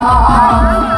Oh, oh, oh.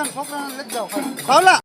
ત્રણ છોકરાને લઈ ખાલી. ખાવલા